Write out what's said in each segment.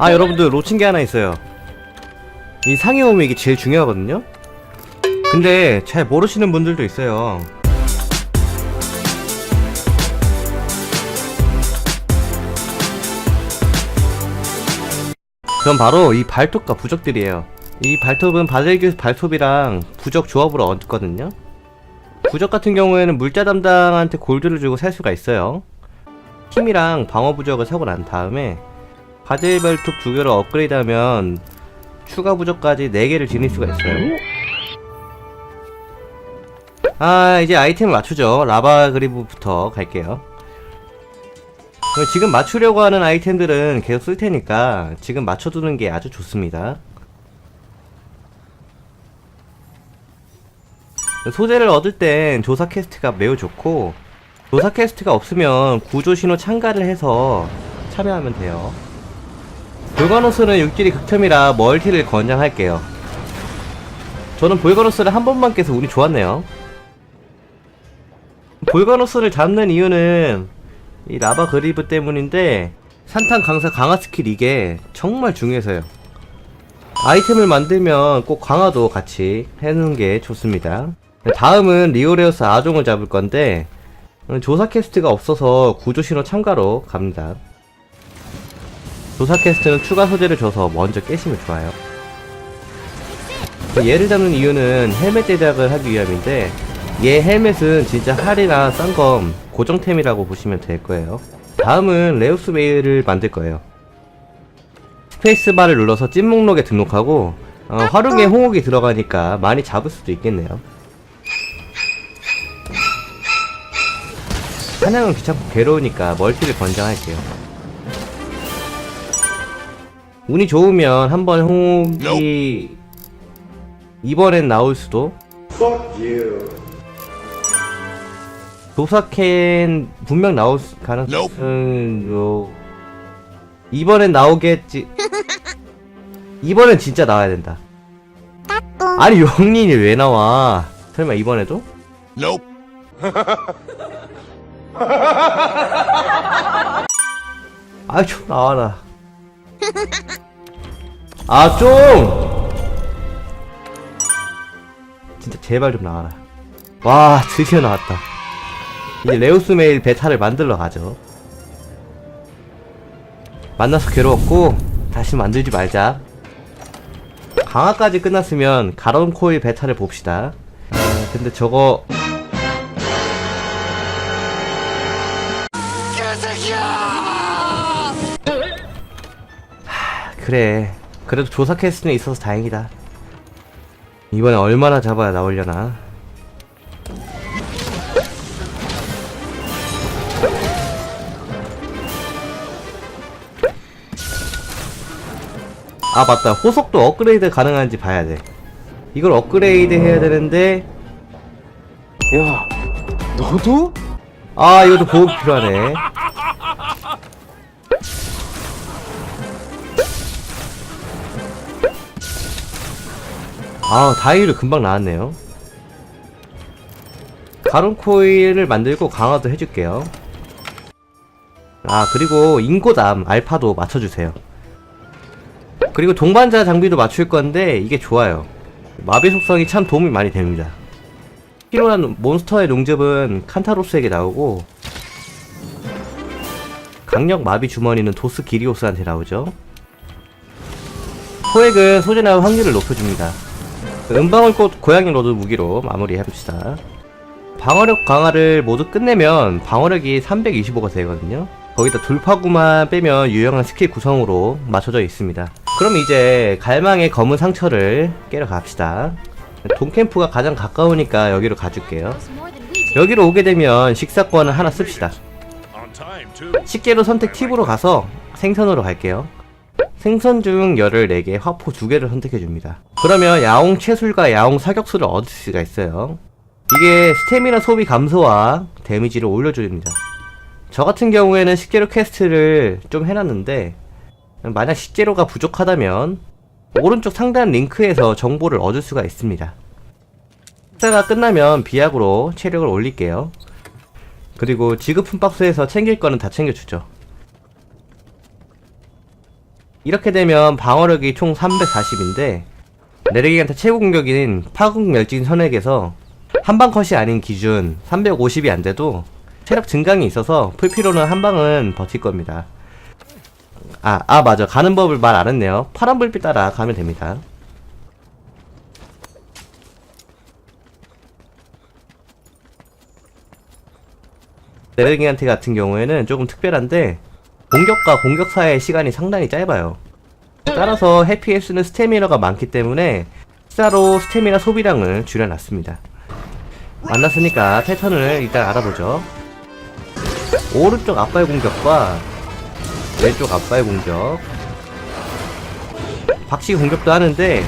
아 여러분들 놓친 게 하나 있어요. 이 상위 오면 이게 제일 중요하거든요? 근데 잘 모르시는 분들도 있어요. 그럼 바로 이 발톱과 부적들이에요. 이 발톱은 바젤기우스 발톱이랑 부적 조합으로 얻거든요. 부적 같은 경우에는 물자 담당한테 골드를 주고 살 수가 있어요. 힘이랑 방어 부적을 사고 난 다음에 바젤 발톱 두 개를 업그레이드하면 추가 부적까지 4개를 지닐 수가 있어요. 아 이제 아이템을 맞추죠. 라바 그리브부터 갈게요. 지금 맞추려고 하는 아이템들은 계속 쓸 테니까 지금 맞춰두는 게 아주 좋습니다. 소재를 얻을 땐 조사 퀘스트가 매우 좋고 조사 퀘스트가 없으면 구조 신호 참가를 해서 참여하면 돼요 볼가노스는 육질이 극혐이라 멀티를 권장할게요. 저는 볼가노스를 한 번만 깨서 운이 좋았네요. 볼가노스를 잡는 이유는 이 라바 그리브 때문인데 산탄 강사 강화 스킬 이게 정말 중요해서요. 아이템을 만들면 꼭 강화도 같이 해놓은 게 좋습니다. 다음은 리오레오스 아종을 잡을 건데 조사 퀘스트가 없어서 구조 신호 참가로 갑니다 조사 퀘스트는 추가 소재를 줘서 먼저 깨시면 좋아요. 얘를 잡는 이유는 헬멧 제작을 하기 위함인데 얘 헬멧은 진짜 할이나 싼 검 고정템이라고 보시면 될 거예요. 다음은 레우스 메일을 만들 거예요. 스페이스바를 눌러서 찐 목록에 등록하고 어, 활용에 홍옥이 들어가니까 많이 잡을 수도 있겠네요. 사냥은 귀찮고 괴로우니까 멀티를 권장할게요 운이 좋으면 한 번 홍옥이 이번엔 나올 수도. 도사캔 분명 나올 수- 가능성은 요. 이번엔 나오겠지. 이번엔 진짜 나와야 된다. 아니 용린이 왜 나와? 설마 이번에도? Nope. 아좀 나와라 아 좀! 진짜 제발 좀 나와라. 와 드디어 나왔다. 이제 레우스 메일 베타를 만들러 가죠. 만나서 괴로웠고 다시 만들지 말자. 강화까지 끝났으면 가론 코일 베타를 봅시다. 아, 근데 저거 그래. 그래도 조사 퀘스트는 있어서 다행이다. 이번에 얼마나 잡아야 나오려나. 아 맞다. 호속도 업그레이드 가능한지 봐야 돼. 이걸 업그레이드 해야 되는데. 야, 너도? 아 이것도 보급 필요하네 아 다이를 금방 나왔네요. 가론 코일을 만들고 강화도 해줄게요. 아 그리고 인고담 알파도 맞춰주세요. 그리고 동반자 장비도 맞출 건데 이게 좋아요. 마비 속성이 참 도움이 많이 됩니다. 필요한 몬스터의 농접은 칸타로스에게 나오고 강력 마비 주머니는 도스 기리오스한테 나오죠. 포획은 소재 나올 확률을 높여줍니다 은방울꽃 고양이 로드 무기로 마무리해봅시다. 방어력 강화를 모두 끝내면 방어력이 325가 되거든요. 거기다 돌파구만 빼면 유용한 스킬 구성으로 맞춰져 있습니다. 그럼 이제 갈망의 검은 상처를 깨러 갑시다. 동캠프가 가장 가까우니까 여기로 가줄게요. 여기로 오게 되면 식사권을 하나 씁시다. 식재료 선택 팁으로 가서 생선으로 갈게요. 생선 중 열을 4개, 화포 2개를 선택해줍니다. 그러면 야옹 채술과 야옹 사격수를 얻을 수가 있어요. 이게 스태미나 소비 감소와 데미지를 올려줍니다. 저 같은 경우에는 식재료 퀘스트를 좀 해놨는데 만약 식재료가 부족하다면 오른쪽 상단 링크에서 정보를 얻을 수가 있습니다. 식사가 끝나면 비약으로 체력을 올릴게요. 그리고 지급품 박스에서 챙길 거는 다 챙겨주죠. 이렇게 되면 방어력이 총 340인데 내레기한테 최고 공격인 파국 멸진 선액에서 한방 컷이 아닌 기준 350이 안 돼도 체력 증강이 있어서 풀피로는 한 방은 버틸 겁니다. 아, 아 맞아. 가는 법을 말 안 했네요. 파란 불빛 따라 가면 됩니다. 네르기한테 같은 경우에는 조금 특별한데 공격과 공격 사이의 시간이 상당히 짧아요. 따라서 해피에 쓰는 스태미너가 많기 때문에 숫자로 스태미너 소비량을 줄여놨습니다. 만났으니까 패턴을 일단 알아보죠. 오른쪽 앞발 공격과 왼쪽 앞발 공격 박씨 공격도 하는데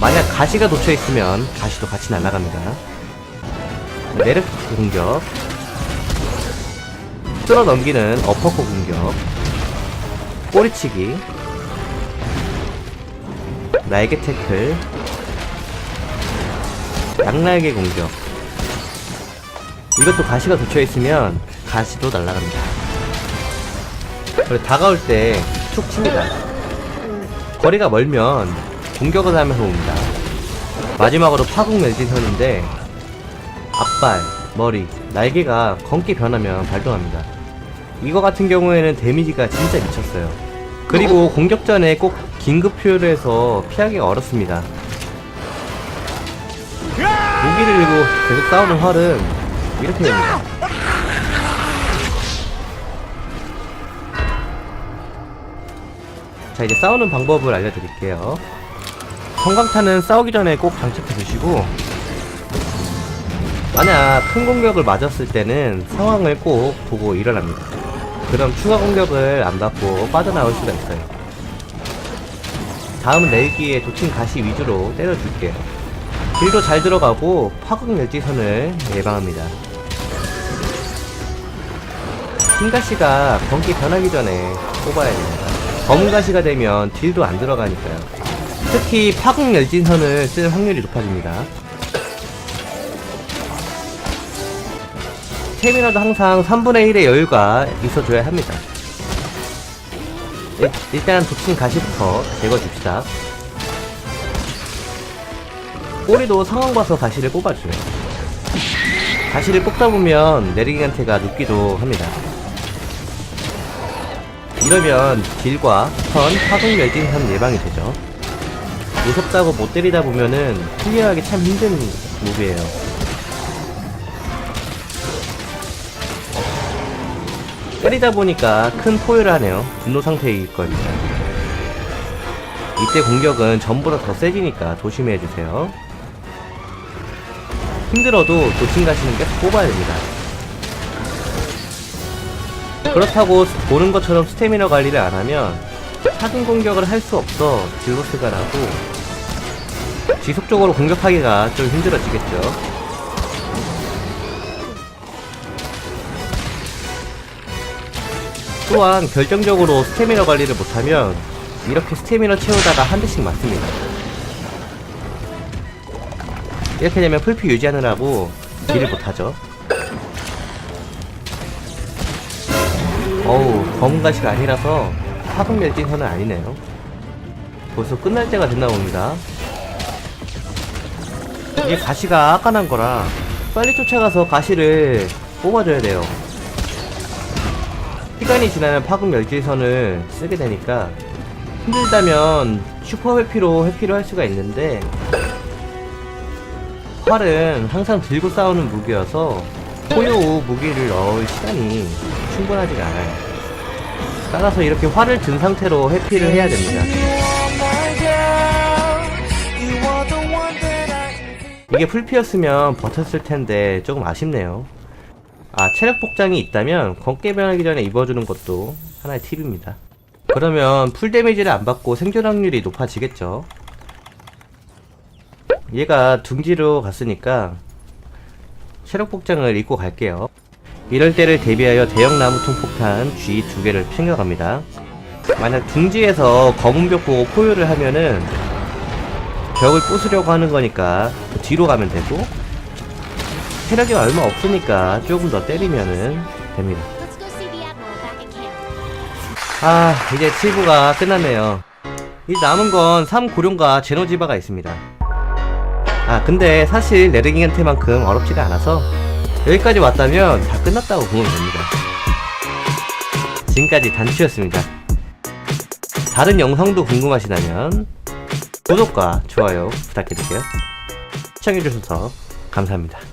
만약 가시가 돋쳐있으면 가시도 같이 날아갑니다. 내력 공격 쓸어 넘기는 어퍼컷 공격. 꼬리치기. 날개 태클. 양날개 공격. 이것도 가시가 돋쳐있으면 가시도 날아갑니다. 그리고 다가올 때 툭 칩니다. 거리가 멀면 공격을 하면서 옵니다. 마지막으로 파국 멜진선인데 앞발, 머리, 날개가 검게 변하면 발동합니다. 이거 같은 경우에는 데미지가 진짜 미쳤어요. 그리고 공격 전에 꼭 긴급 표현을 해서 피하기가 어렵습니다. 무기를 들고 계속 싸우는 활은 이렇게 됩니다. 자 이제 싸우는 방법을 알려드릴게요. 성광탄은 싸우기 전에 꼭 장착해 주시고 만약 큰 공격을 맞았을 때는 상황을 꼭 보고 일어납니다. 그럼 추가 공격을 안 받고 빠져나올 수가 있어요. 다음은 내기에 도친 가시 위주로 때려줄게요. 딜도 잘 들어가고 파국 멸지선을 예방합니다. 흰 가시가 검기 변하기 전에 뽑아야 됩니다. 검은 가시가 되면 딜도 안 들어가니까요. 특히 파국 멸진선을 쓸 확률이 높아집니다. 스태미너도 항상 3분의 1의 여유가 있어줘야 합니다. 일, 일단 도친 가시부터 제거줍시다. 꼬리도 상황 봐서 가시를 뽑아줘요. 가시를 뽑다 보면 내리기한테가 눕기도 합니다. 이러면 딜과 턴, 파동 멸진선 예방이 되죠. 무섭다고 못 때리다 보면은 클리어하기 참 힘든 무비예요. 때리다 보니까 큰 포효를 하네요. 분노 상태일 겁니다. 이때 공격은 전보다 더 세지니까 조심해주세요. 힘들어도 도친 가시는 계속 뽑아야 됩니다. 그렇다고 보는 것처럼 스태미너 관리를 안 하면 사진 공격을 할 수 없어 딜로스가 나고 지속적으로 공격하기가 좀 힘들어지겠죠. 또한 결정적으로 스태미너 관리를 못하면 이렇게 스태미너 채우다가 한 대씩 맞습니다. 이렇게 되면 풀피 유지하느라고 딜을 못하죠. 어우 검은 가시가 아니라서 파동 멸진선은 아니네요. 벌써 끝날 때가 됐나 봅니다. 이게 가시가 아까 난 거라 빨리 쫓아가서 가시를 뽑아줘야 돼요. 시간이 지나면 파급 멸질선을 쓰게 되니까 힘들다면 슈퍼 회피로 회피를 할 수가 있는데 활은 항상 들고 싸우는 무기여서 포효 후 무기를 넣을 시간이 충분하지가 않아요. 따라서 이렇게 활을 든 상태로 회피를 해야 됩니다. 이게 풀피였으면 버텼을 텐데 조금 아쉽네요. 아, 체력 복장이 있다면 검게 변하기 전에 입어주는 것도 하나의 팁입니다. 그러면 풀 데미지를 안 받고 생존 확률이 높아지겠죠. 얘가 둥지로 갔으니까 체력 복장을 입고 갈게요. 이럴 때를 대비하여 대형 나무통 폭탄 G 두 개를 챙겨갑니다. 만약 둥지에서 검은 벽 보고 포효를 하면은 벽을 부수려고 하는 거니까 뒤로 가면 되고 체력이 얼마 없으니까 조금 더 때리면은 됩니다. 아, 이제 7부가 끝났네요. 이 남은 건 3고룡과 제노지바가 있습니다. 아, 근데 사실 레르기한테만큼 어렵지가 않아서 여기까지 왔다면 다 끝났다고 보면 됩니다. 지금까지 단추였습니다. 다른 영상도 궁금하시다면 구독과 좋아요 부탁드릴게요. 시청해주셔서 감사합니다.